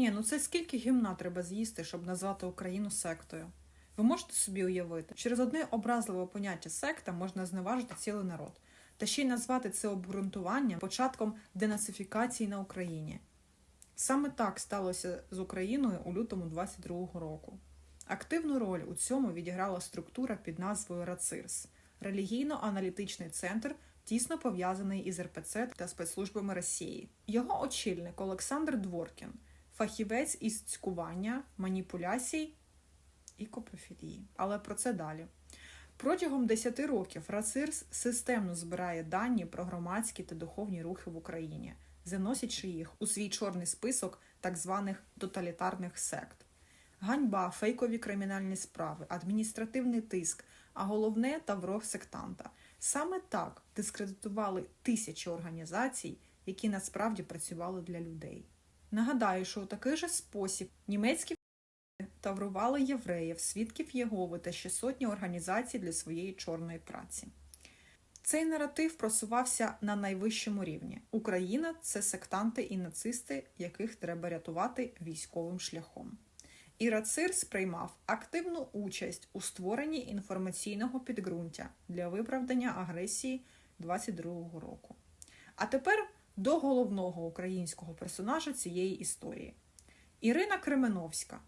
Ні, ну це скільки гімна треба з'їсти, щоб назвати Україну сектою? Ви можете собі уявити, через одне образливе поняття секта можна зневажити цілий народ, та ще й назвати це обґрунтуванням початком денацифікації на Україні. Саме так сталося з Україною у лютому 22-го року. Активну роль у цьому відіграла структура під назвою РАЦИРС релігійно-аналітичний центр, тісно пов'язаний із РПЦ та спецслужбами Росії. Його очільник Олександр Дворкін, фахівець із цькування, маніпуляцій і копрофілії. Але про це далі. Протягом 10 років РАЦИРС системно збирає дані про громадські та духовні рухи в Україні, заносячи їх у свій чорний список так званих тоталітарних сект. Ганьба, фейкові кримінальні справи, адміністративний тиск, а головне тавро сектанта. Саме так дискредитували тисячі організацій, які насправді працювали для людей. Нагадаю, що у такий же спосіб німецькі таврували євреїв, свідків Єгови та ще сотні організацій для своєї чорної праці. Цей наратив просувався на найвищому рівні. Україна це сектанти і нацисти, яких треба рятувати військовим шляхом. І Рацир сприймав активну участь у створенні інформаційного підґрунтя для виправдання агресії 22-го року. А тепер до головного українського персонажа цієї історії. Ірина Кременовська.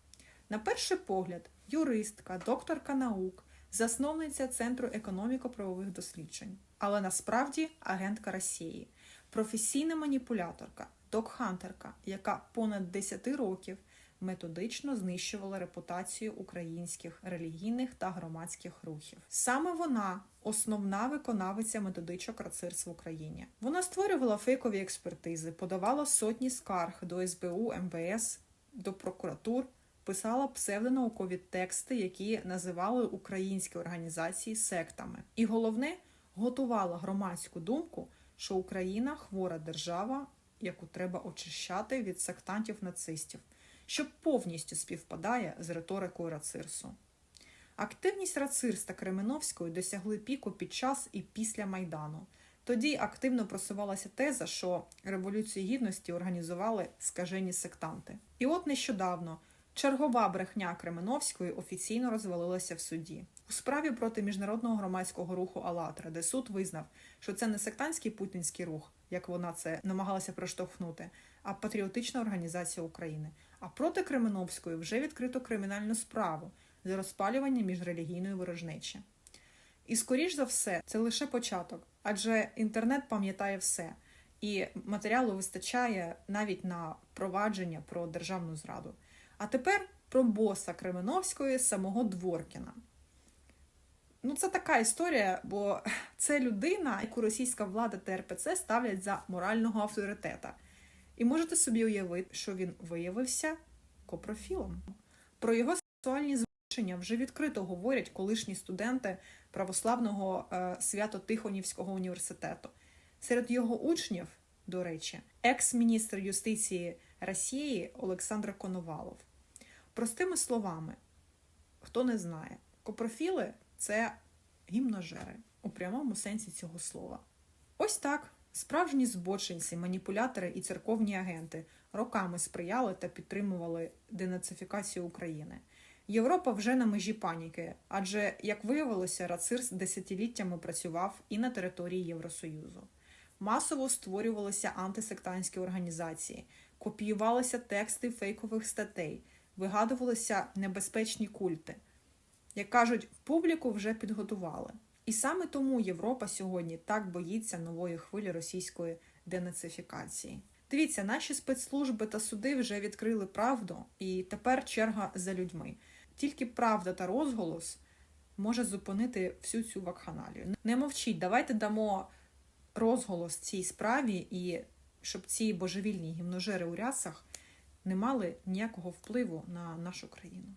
На перший погляд, юристка, докторка наук, засновниця Центру економіко-правових досліджень, але насправді агентка Росії, професійна маніпуляторка, докхантерка, яка понад 10 років методично знищувала репутацію українських релігійних та громадських рухів. Саме вона основна виконавиця методичок РАЦИРС в Україні. Вона створювала фейкові експертизи, подавала сотні скарг до СБУ, МВС, до прокуратур, писала псевдонаукові тексти, які називали українські організації сектами. І головне, готувала громадську думку, що Україна хвора держава, яку треба очищати від сектантів-нацистів що повністю співпадає з риторикою Рацирсу. Активність Рацирс та Кременовської досягли піку під час і після Майдану. Тоді активно просувалася теза, що Революцію Гідності організували скажені сектанти. І от нещодавно чергова брехня Кременовської офіційно розвалилася в суді. У справі проти міжнародного громадського руху «АЛЛАТРА», де суд визнав, що це не сектантський путінський рух, як вона це намагалася проштовхнути, а патріотична організація України. А проти Кременовської вже відкрито кримінальну справу за розпалювання міжрелігійної ворожнечі. І, скоріш за все, це лише початок, адже інтернет пам'ятає все, і матеріалу вистачає навіть на провадження про державну зраду. А тепер про боса Кременовської самого Дворкіна. Ну, це така історія, бо це людина, яку російська влада та РПЦ ставлять за морального авторитета. І можете собі уявити, що він виявився копрофілом. Про його сексуальні звичення вже відкрито говорять колишні студенти православного е, Свято-Тихонівського університету. Серед його учнів, до речі, екс-міністр юстиції Росії Олександр Коновалов. Простими словами, хто не знає, копрофіли це гімножери у прямому сенсі цього слова. Ось так. Справжні збочинці, маніпулятори і церковні агенти роками сприяли та підтримували денацифікацію України. Європа вже на межі паніки, адже, як виявилося, Рацирс десятиліттями працював і на території Євросоюзу. Масово створювалися антисектантські організації, копіювалися тексти фейкових статей, вигадувалися небезпечні культи. Як кажуть, публіку вже підготували. І саме тому Європа сьогодні так боїться нової хвилі російської денацифікації. Дивіться, наші спецслужби та суди вже відкрили правду, і тепер черга за людьми. Тільки правда та розголос може зупинити всю цю вакханалію. Не мовчіть, давайте дамо розголос цій справі, і щоб ці божевільні гімножери у рясах не мали ніякого впливу на нашу країну.